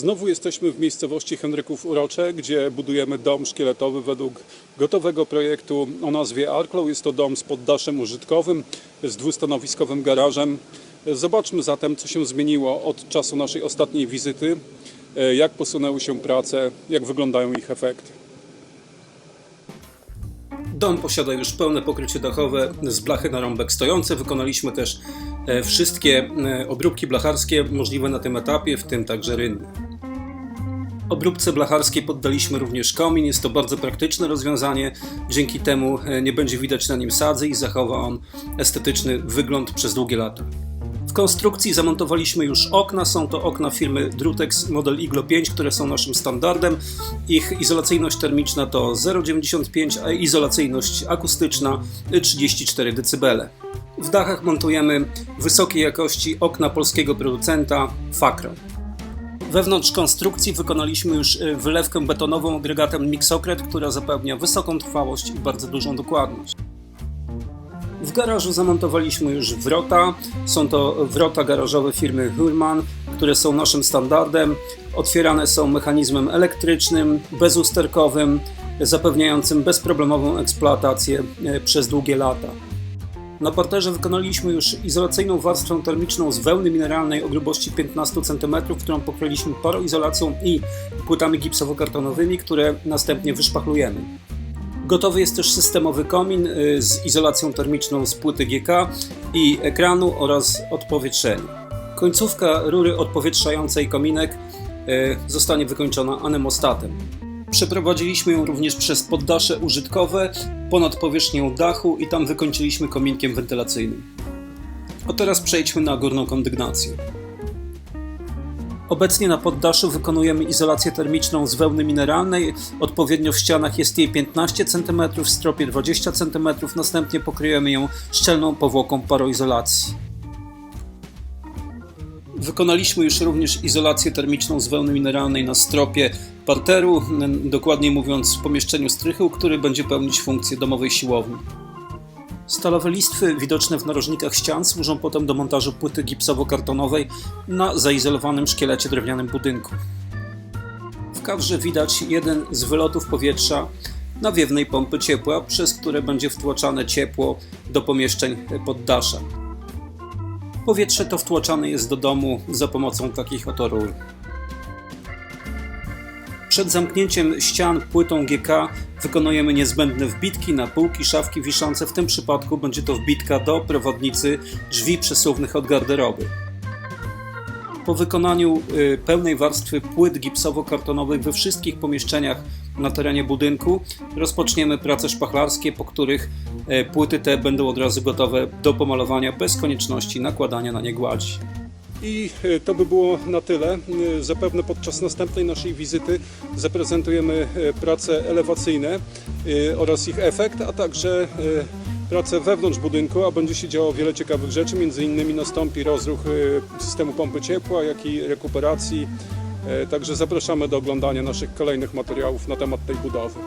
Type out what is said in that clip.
Znowu jesteśmy w miejscowości Henryków Urocze, gdzie budujemy dom szkieletowy według gotowego projektu o nazwie Arklow. Jest to dom z poddaszem użytkowym, z dwustanowiskowym garażem. Zobaczmy zatem, co się zmieniło od czasu naszej ostatniej wizyty, e, jak posunęły się prace, jak wyglądają ich efekty. Dom posiada już pełne pokrycie dachowe z blachy na rąbek stojące. Wykonaliśmy też e, wszystkie e, obróbki blacharskie możliwe na tym etapie, w tym także rynne. Obróbce blacharskiej poddaliśmy również komin. Jest to bardzo praktyczne rozwiązanie. Dzięki temu e, nie będzie widać na nim sadzy i zachowa on estetyczny wygląd przez długie lata. W konstrukcji zamontowaliśmy już okna. Są to okna firmy Drutex model Iglo 5, które są naszym standardem. Ich izolacyjność termiczna to 0,95, a izolacyjność akustyczna 34 dB. W dachach montujemy wysokiej jakości okna polskiego producenta Fakro. Wewnątrz konstrukcji wykonaliśmy już y, wylewkę betonową agregatem Mixocret, która zapewnia wysoką trwałość i bardzo dużą dokładność. W garażu zamontowaliśmy już wrota. Są to wrota garażowe firmy Hurman, które są naszym standardem. Otwierane są mechanizmem elektrycznym, bezusterkowym, zapewniającym bezproblemową eksploatację e, przez długie lata. Na parterze wykonaliśmy już izolacyjną warstwę termiczną z wełny mineralnej o grubości 15 cm, którą pokryliśmy paroizolacją i płytami gipsowo-kartonowymi, które następnie wyszpachlujemy. Gotowy jest też systemowy komin y, z izolacją termiczną z płyty GK i ekranu oraz odpowietrzenia. Końcówka rury odpowietrzającej kominek y, zostanie wykończona anemostatem. Przeprowadziliśmy ją również przez poddasze użytkowe ponad powierzchnią dachu i tam wykończyliśmy kominkiem wentylacyjnym. A teraz przejdźmy na górną kondygnację. Obecnie na poddaszu wykonujemy izolację termiczną z wełny mineralnej. Odpowiednio w ścianach jest jej 15 cm, w stropie 20 cm. Następnie pokryjemy ją szczelną powłoką paroizolacji. Wykonaliśmy już również izolację termiczną z wełny mineralnej na stropie parteru, dokładniej mówiąc w pomieszczeniu strychu, który będzie pełnić funkcję domowej siłowni. Stalowe listwy widoczne w narożnikach ścian służą potem do montażu płyty gipsowo-kartonowej na zaizolowanym szkielecie drewnianym budynku. W kadrze widać jeden z wylotów powietrza nawiewnej pompy ciepła, przez które będzie wtłaczane ciepło do pomieszczeń poddasza. Powietrze to wtłaczane jest do domu za pomocą takich oto rur. Przed zamknięciem ścian płytą GK wykonujemy niezbędne wbitki na półki, szafki wiszące. W tym przypadku będzie to wbitka do prowodnicy drzwi przesuwnych od garderoby. Po wykonaniu y, pełnej warstwy płyt gipsowo-kartonowych we wszystkich pomieszczeniach na terenie budynku rozpoczniemy prace szpachlarskie, po których y, płyty te będą od razu gotowe do pomalowania bez konieczności nakładania na nie gładzi. I e, to by było na tyle. E, Zapewne podczas następnej naszej wizyty zaprezentujemy e, prace elewacyjne oraz ich efekt, a także prace wewnątrz budynku, a będzie się działo wiele ciekawych rzeczy. Między innymi nastąpi rozruch systemu pompy ciepła, jak i rekuperacji. Także zapraszamy do oglądania naszych kolejnych materiałów na temat tej budowy.